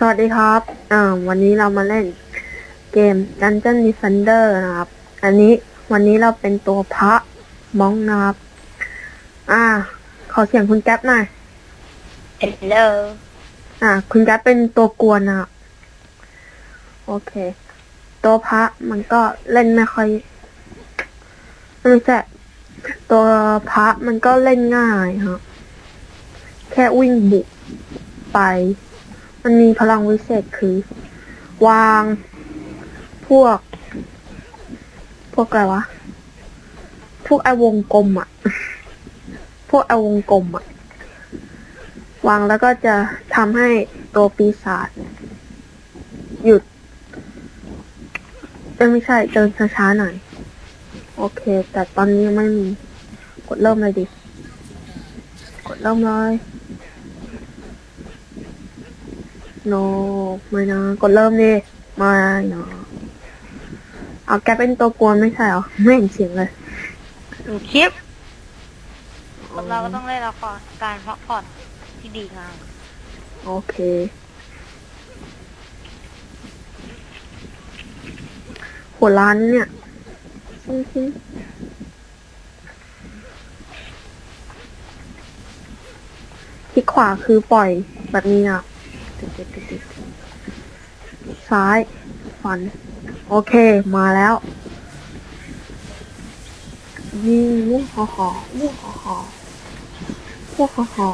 สวัสดีครับ อ่า วันนี้เรามาเล่นเกม Dungeon Defender นะครับ อันนี้วันนี้เราเป็นตัวพระมองนะครับ อ่า ขอเสียงคุณแก๊ปหน่อย Hello อ่า คุณแก๊ปเป็นตัวกวนนะครับโอเค ตัวพระมันก็เล่นไม่ค่อยไม่ใช่ตัวพระมันก็เล่นง่ายครับแค่วิ่งบุกไป มันมีพลังวิเศษคือ วางพวก พวกอะไรวะ พวกไอวงกลมอะพวกไอวงกลมอะวางแล้วก็จะทำให้ตัวปีศาจหยุดเอ้ยไม่ใช่เดินช้าๆหน่อย โอเค แต่ตอนนี้ไม่มี กดเริ่มเลยดิ กดเริ่มเลย โนไม่นะกดเริ่มดิไม่นะเอาแกเป็นตัวกวนไม่ใช่เหรอ ไม่เห็นเสียงเลยดูคลิปคนเราก็ต้องเล่นละครการพักผ่อนที่ดีงามโอเค หัวร้านเนี่ยอื้อหือคลิกขวาคือปล่อยแบบนี้นะ ติดๆๆๆซ้ายฟัน โอเค มาแล้วยิงวุ้งหอหอวุ้งหอหอวุ้งหอหอ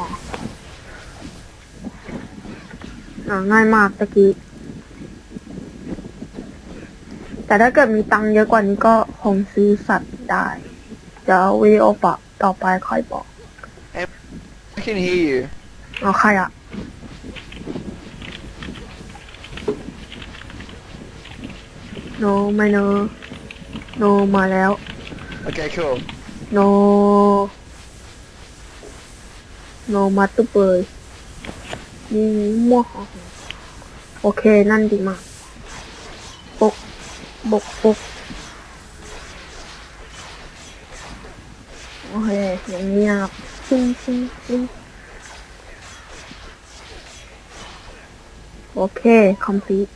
อ่าง่ายมากตะกี้ แต่ถ้าเกิดมีตังค์เยอะกว่านี้ก็คงซื้อสัตว์ได้เดี๋ยววิดีโอปะต่อไปค่อยบอก I can hear you. เอาใครอะ โนไม่โนโนมาแล้ว Okay, cool. โนโนมาตุเปยนี่มั่วหอหอโอเค นั่นดีมากปกบกปกโอเค อย่างนี้นะครับซิงซิงซิงโอเค คอมพลีท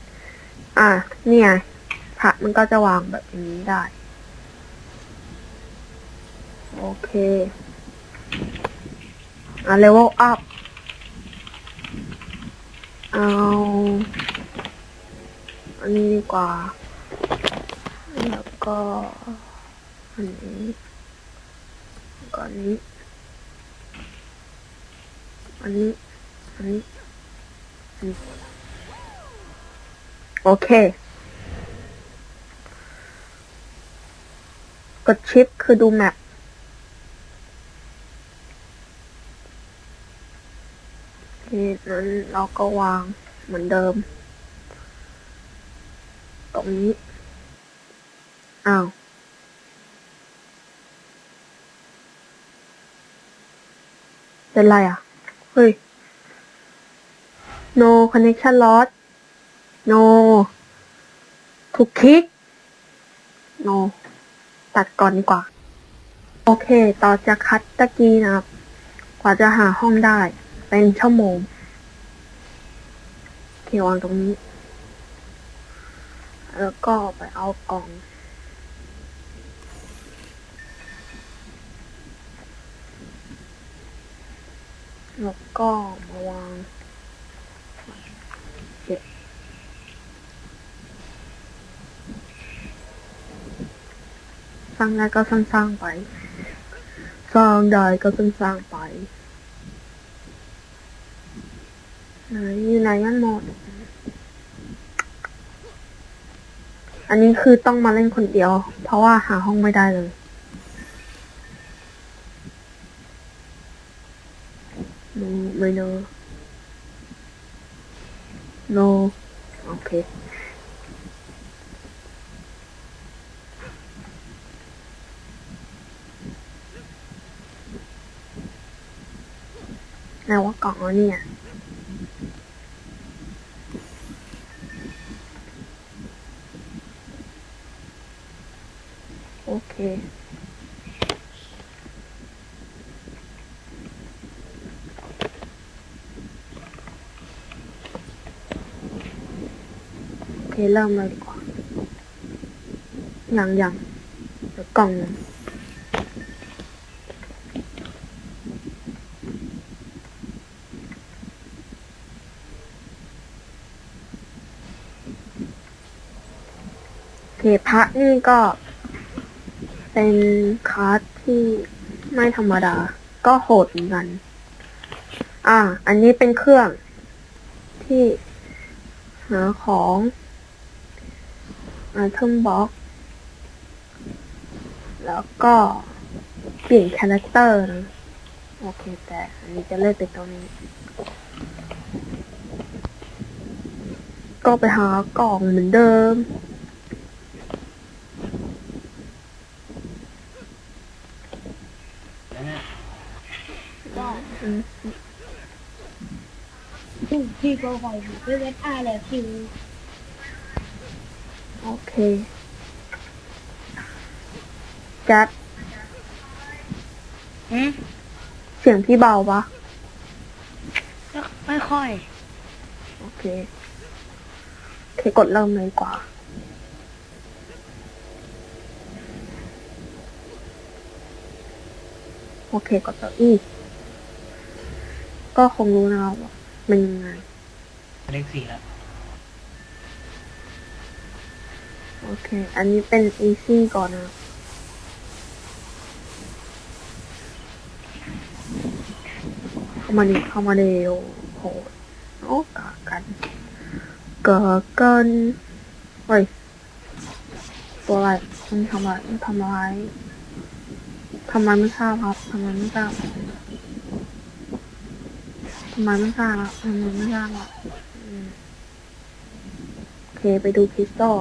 อะ เนี่ย พระมันก็จะวางแบบนี้ได้ โอเคอะ level up เอา อันนี้ดีกว่า แล้วก็ อันนี้แล้วก็อันนี้อันนี้ อันนี้ อันนี้ โอเค กดชิปคือดูแมปนี่นั้นเราก็วางเหมือนเดิม ตรงนี้ อ้าว เป็นไรอะ เฮ้ย no connection lost no ถูกคลิก no ตัดก่อนดีกว่า โอเค ต่อจากคัดตะกี้นะครับ กว่าจะหาห้องได้ เป็นชั่วโมงโอเควางตรงนี้ แล้วก็ไปเอากล่องแล้วก็มาวางเก็บ สร้างได้ก็สร้างไป สร้างได้ก็สร้างไปไหนอยู่ไหนกันหมด อันนี้คือต้องมาเล่นคนเดียว เพราะว่าหาห้องไม่ได้เลย no ไม่ no no โอเค ไหนว่ากล่องเนี่ย โอเคโเริ่มเลยดีกว่าอยังยังเดี๋ยวกล่อง โอเค พระนี่ก็เป็นคาร์ดที่ไม่ธรรมดา ก็โหดเหมือนกัน อ่า อันนี้เป็นเครื่องที่หาของไอเทมบ็อกแล้วก็เปลี่ยนคาแรคเตอร์นะโอเค แต่อันนี้จะเล่นเป็นตรงนี้ ก็ไปหากล่องเหมือนเดิม พี่ก็คอยอยู่ด้วยเวทอาร์แล้วคิวโอเค จัดอืมเสียงพี่เบาปะก็ไม่ค่อย โอเคโอเคกดเริ่มเลยดีกว่า โอเค กดตัวอี ก็คงรู้นะครับว่ามันยังไงเลขสี่แล้วโอเค อันนี้เป็น easy ก่อนนะเข้ามาดิเข้ามาเร็วโหโอ้กากันเกิดเกินเฮ้ยตัวอะไรมันทำอะไรมันทำอะไรทำไมไม่ทราบครับทำไมไม่ทราบ ทำไมไม่ทราบครับทำไมไม่ทราบอะโอเคไปดูคริสตัล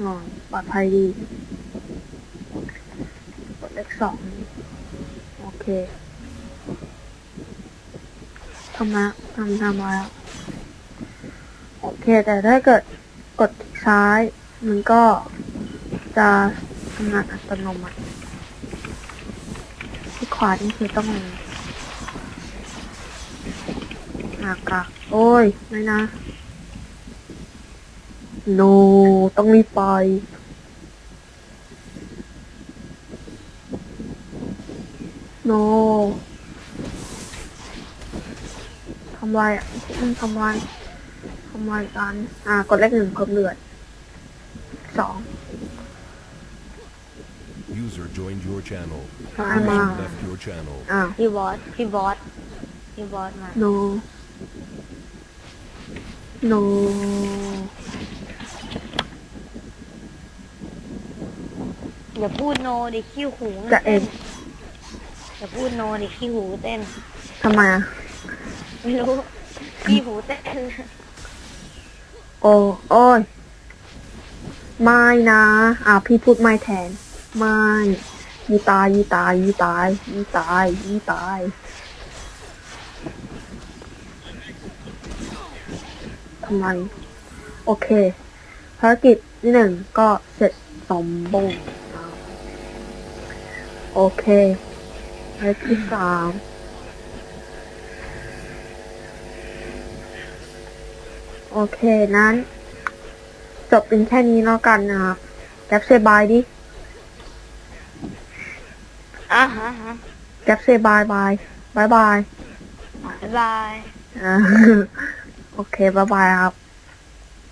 อ๋อปลอดภัยดีกดเลขสองโอเคทำมาทำทำมาแล้วโอเค แต่ถ้าเกิดกดซ้าย มันก็จะทำงานอัตโนมัติที่ขวานี่คือต้อง หากะโอ้ย ไม่นะ โน ต้องรีบไป โนทำลายอะอืมทำลายทำลายกัน อ่า กดเลขหนึ่งเพิ่มเลือดสอง User joined your channel. พามา Left your channel. อ้าวพี่บอส พี่บอส พี่บอสมา โน โนอย่าพูดโนดิขี้หูมันจะเอ็เต้นนอย่าพูดโนดิขี้หูเต้น ทำไมอะไม่รู้ขี้หูเต้น โอ้โอ้ยไม่นะ อ่าพี่พูดไม่แทน ไม่ยีตายยีตายยีตายยีตายยีตาย ทำไม โอเค ภารกิจที่หนึ่งก็เสร็จสมบูรณ์ครับโอเคภารกิจที่สามโอเคนั้น จบเป็นแค่นี้แล้วกันนะครับแก๊ปเซบายดิอะฮะฮะแก๊ปเซบายบายบายบายบ๊ายบาย อ่า โอเค บ๊ายบายครับ